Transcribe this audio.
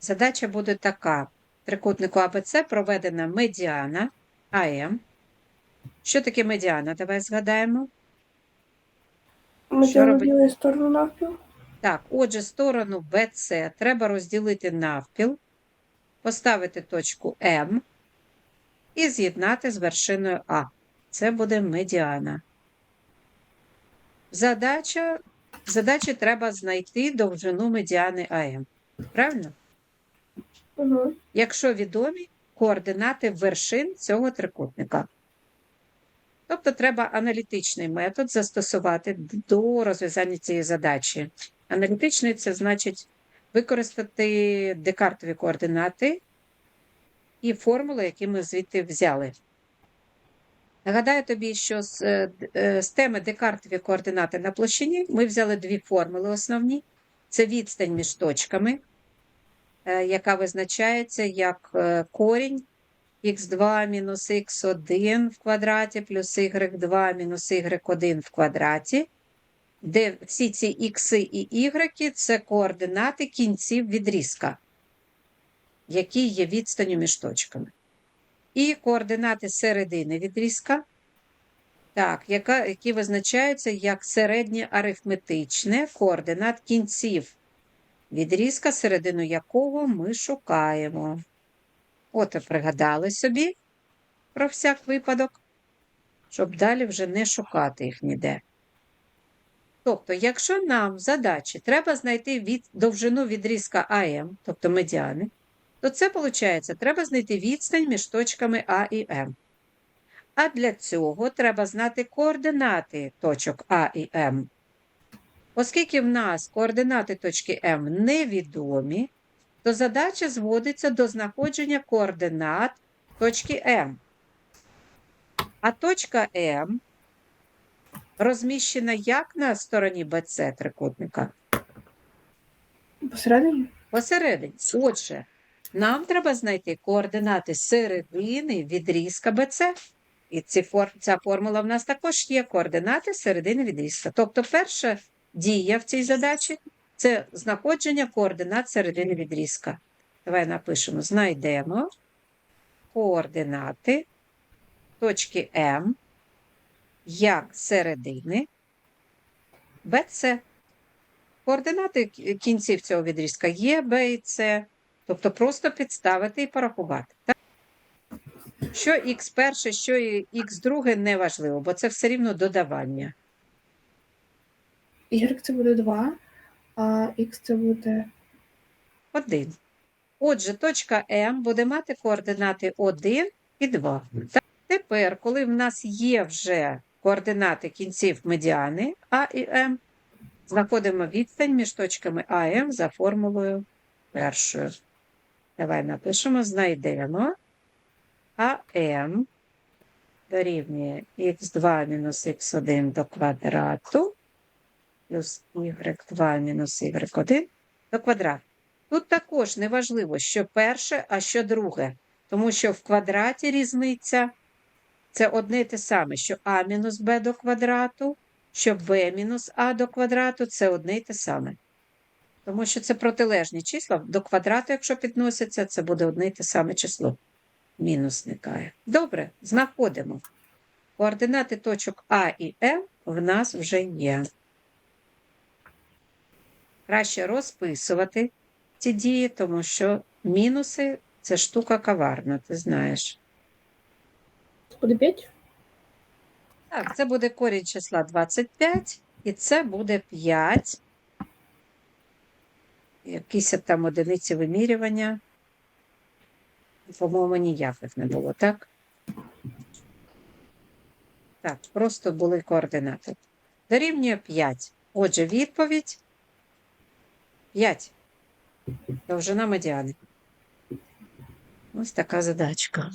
Задача буде така. Трикутнику АБЦ проведена медіана АМ. Що таке медіана? Давай згадаємо. Ми Що сторону навпіл. Так, отже, сторону BC треба розділити навпіл, поставити точку М і з'єднати з вершиною А. Це буде медіана. Задача, задачі треба знайти довжину медіани АМ. Правильно? Угу. Якщо відомі координати вершин цього трикутника. Тобто треба аналітичний метод застосувати до розв'язання цієї задачі. Аналітичний це значить використати декартові координати і формули, які ми звідти взяли. Нагадаю тобі, що з, е, е, з теми декартові координати на площині ми взяли дві формули основні: це відстань між точками, яка визначається як е, корінь х2 мінус х1 в квадраті плюс y2 мінус y1 в квадраті, де всі ці ікси і y – це координати кінців відрізка, які є відстанню між точками. І координати середини відрізка, так, яка, які визначаються як середнє арифметичне координат кінців відрізка, середину якого ми шукаємо. От і пригадали собі про всяк випадок, щоб далі вже не шукати їх ніде. Тобто, якщо нам в задачі треба знайти від, довжину відрізка АМ, тобто медіани, то це виходить, треба знайти відстань між точками А і М. А для цього треба знати координати точок А і М. Оскільки в нас координати точки М невідомі, то задача зводиться до знаходження координат точки М. А точка М розміщена як на стороні BC трикутника? Посередині? Посередині. Отже, нам треба знайти координати середини відрізка BC. І ці ця формула в нас також є координати середини відрізка. Тобто, перша дія в цій задачі це знаходження координат середини відрізка. Давай напишемо: знайдемо координати точки М як середини BC. Координати кінців цього відрізка є Б і С, тобто просто підставити і порахувати. Так? Що х перше, що х друге не важливо, бо це все рівно додавання. Y це буде 2, а X це буде. Один. Отже, точка М буде мати координати 1 і 2. Так, тепер, коли в нас є вже координати кінців медіани А і М, знаходимо відстань між точками А і М за формулою першою. Давай напишемо, знайдемо АМ дорівнює х2 мінус х1 до квадрату плюс y2 мінус y1 до квадрату. Тут також не важливо, що перше, а що друге, тому що в квадраті різниця це одне й те саме, що а мінус b до квадрату, що b мінус а до квадрату це одне й те саме. Тому що це протилежні числа. До квадрату, якщо підносяться, це буде одне й те саме число. Мінус зникає. Добре, знаходимо. Координати точок А і М в нас вже є. Краще розписувати ці дії, тому що мінуси це штука коварна, ти знаєш. Буде 5? Так, це буде корінь числа 25, і це буде 5. Якісь там одиниці вимірювання. По-моєму, ніяких не було, так? Так, просто були координати. Дорівнює 5. Отже, відповідь 5. Довжина медіани. Ось така задачка.